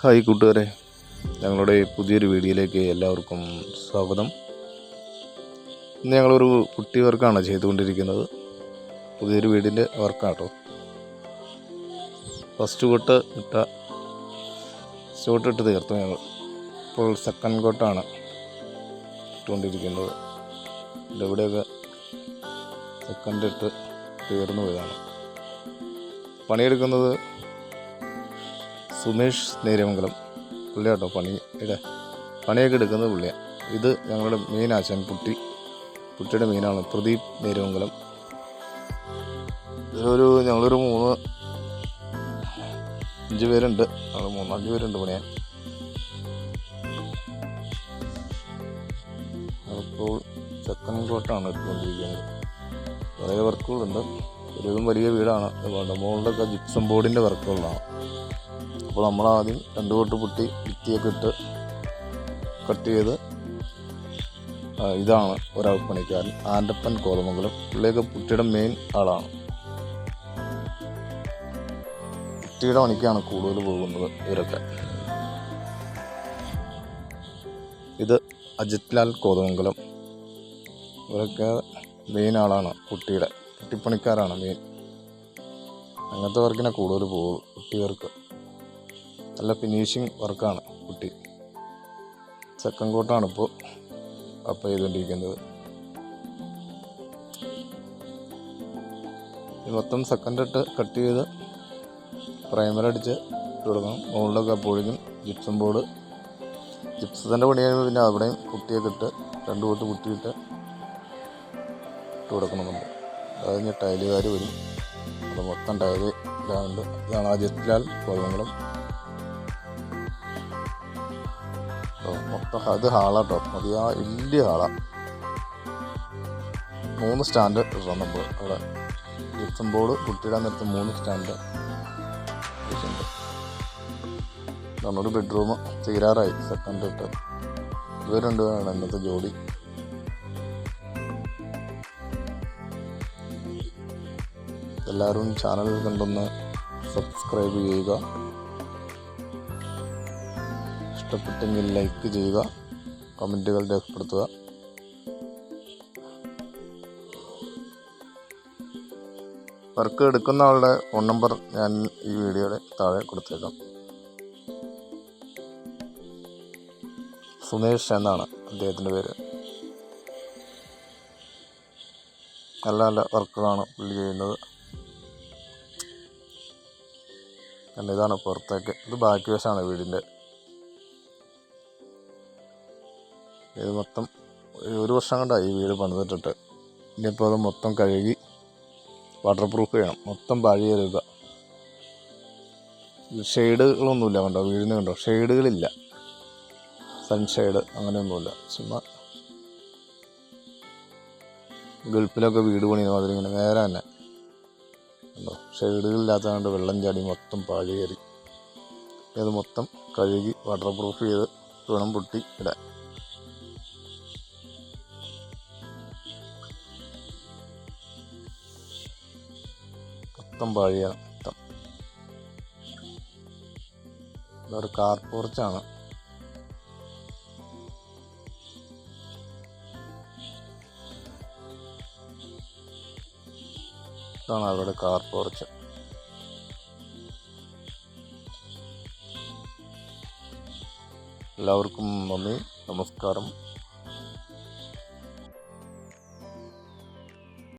Hi കൂട്ടുകാരെ. ഞങ്ങളുടെ പുതിയൊരു വീഡിയോയിലേക്ക് എല്ലാവർക്കും സ്വാഗതം. ഇന്ന് ഞങ്ങളൊരു കുട്ടി വർക്കാണ് ചെയ്തുകൊണ്ടിരിക്കുന്നത്. പുതിയൊരു വീടിന്റെ വർക്കാട്ടോ. ഫസ്റ്റ് കോട്ട് ഇട്ട ഷോട്ട് ഇട്ട് തീർത്തു ഞങ്ങൾ. ഇപ്പോൾ സെക്കൻഡ് കോട്ടാണ് ഇട്ടുകൊണ്ടിരിക്കുന്നത്. ഇവിടെയൊക്കെ സെക്കൻഡ് ഇട്ട് തീർന്നു പോയതാണ്. പണിയെടുക്കുന്നത് സുമേഷ് നേര്യമംഗലം പുള്ളിയാട്ടോ പണി. ഇവിടെ പണിയൊക്കെ എടുക്കുന്നത് പുള്ളിയാണ് ഇത് ഞങ്ങളുടെ മെയിൻ ആശൻ പുട്ടി പുട്ടിയുടെ മീനാണ് പ്രദീപ് നേര്യമംഗലം ഇതിലൊരു ഞങ്ങളൊരു മൂന്ന് അഞ്ച് പേരുണ്ട്. ഞങ്ങൾ മൂന്ന് അഞ്ച് പേരുണ്ട് പണിയാൻ. അപ്പോൾ ചെക്കൻ കോട്ടാണ് ഇട്ടുകൊണ്ടിരിക്കുന്നത് കുറേ വർക്കുകളുണ്ട്. ഒരു വലിയ വീടാണ്. മുകളിലൊക്കെ ജിപ്സം ബോർഡിന്റെ വർക്കുകളാണ് അപ്പോൾ നമ്മൾ ആദ്യം രണ്ട് കോട്ട് പൊട്ടി ഭിത്തിയൊക്കെ ഇട്ട് കട്ട് ചെയ്ത് ഇതാണ് ഒരാൾ പണിക്കാരൻ ആന്റപ്പൻ കോതമംഗലം. പുള്ളിയൊക്കെ പുട്ടിയുടെ മെയിൻ ആളാണ്. പുട്ടിയുടെ പണിക്കാണ് കൂടുതൽ പോകുന്നത് ഇവരൊക്കെ. ഇത് അജിത് ലാൽ കോതമംഗലം. ഇവരൊക്കെ മെയിൻ ആളാണ് കുട്ടിയുടെ. കുട്ടിപ്പണിക്കാരാണ് മെയിൻ അങ്ങനത്തെ വർക്കിനെ കൂടുതൽ പോകും കുട്ടികൾക്ക്. നല്ല ഫിനിഷിങ് വർക്കാണ് കുട്ടി. സെക്കൻഡ് കോട്ടാണ് ഇപ്പോൾ അപ്പ് ചെയ്തുകൊണ്ടിരിക്കുന്നത് മൊത്തം സെക്കൻഡ് ഇട്ട് കട്ട് ചെയ്ത് പ്രൈമർ അടിച്ച് കൊടുക്കണം മുകളിലൊക്കെ അപ്പോഴേക്കും ജിപ്സം ബോർഡ് ജിപ്സത്തിന്റെ പണി കഴിയുമ്പോൾ പിന്നെ അവിടെയും കുട്ടിയൊക്കെ ഇട്ട് രണ്ട് കൂട്ട് കുട്ടിയിട്ട് ഇട്ട് കൊടുക്കണമെന്നുണ്ട് അത് കഴിഞ്ഞ് ടൈലുകാർ വരും. അത് മൊത്തം ടൈൽ ഇതാണ്ട് ഇതാണ് അജിത് ലാൽ ഓ, മൊത്തം അത് ഹാളാട്ടോ മതിയാ വലിയ ഹാളാ. മൂന്ന് സ്റ്റാൻഡ് ഇടണം നമ്മൾ അവിടെ. ജിപ്സം ബോർഡ് കുട്ടിയിടാൻ നേരത്ത് മൂന്ന് സ്റ്റാൻഡ് ഉണ്ട് നമ്മളൊരു ബെഡ്റൂം തീരാറായി സെക്കൻഡ് ഇട്ട്. ഇവർ രണ്ടുപേരാണ് ഇന്നത്തെ ജോഡി എല്ലാവരും ചാനൽ കണ്ടൊന്ന് സബ്സ്ക്രൈബ് ചെയ്യുക. ഇഷ്ടപ്പെട്ടെങ്കിൽ ലൈക്ക് ചെയ്യുക കമന്റുകൾ രേഖപ്പെടുത്തുക. വർക്ക് എടുക്കുന്ന ആളുടെ ഫോൺ നമ്പർ ഞാൻ ഈ വീഡിയോയുടെ താഴെ കൊടുത്തേക്കാം. സുമേഷ് എന്നാണ് അദ്ദേഹത്തിന്റെ പേര്. നല്ല നല്ല വർക്കുകളാണ് പുള്ളി ചെയ്യുന്നത്. ഇതാണ് പുറത്തേക്ക്. ഇത് ബാക്ക് വശമാണ് വീടിന്റെ. ഇത് മൊത്തം ഒരു- വർഷം കൊണ്ടാണ് ഈ വീട് പണിതിട്ടിട്ട്. ഇനിയിപ്പോൾ അത് മൊത്തം കഴുകി വാട്ടർ പ്രൂഫ് ചെയ്യണം. മൊത്തം പഴയ ഒരു ഇതാണ് ഷെയ്ഡുകളൊന്നുമില്ല കണ്ടോ? വീടിന് കണ്ടോ? ഷെയ്ഡുകളില്ല. സൺഷെയ്ഡ് അങ്ങനെയൊന്നുമില്ല. ചുമ്മാ ഗൾഫിലൊക്കെ വീട് പണിയുന്ന മാതിരി ഇങ്ങനെ നേരെ തന്നെ. കണ്ടോ? ഷെയ്ഡുകളില്ലാത്തതുകൊണ്ട് വെള്ളം ചാടി മൊത്തം പാഴി കയറി ഇത് മൊത്തം കഴുകി വാട്ടർ പ്രൂഫ് ചെയ്ത് വേണം പൊട്ടി ഇടാൻ. മൊത്തം പഴയ ഇതൊരു കാർ പോർച്ചാണ് ഇതാണ് അവരുടെ കാർ പോർച്ച് എല്ലാവർക്കും നന്ദി നമസ്കാരം.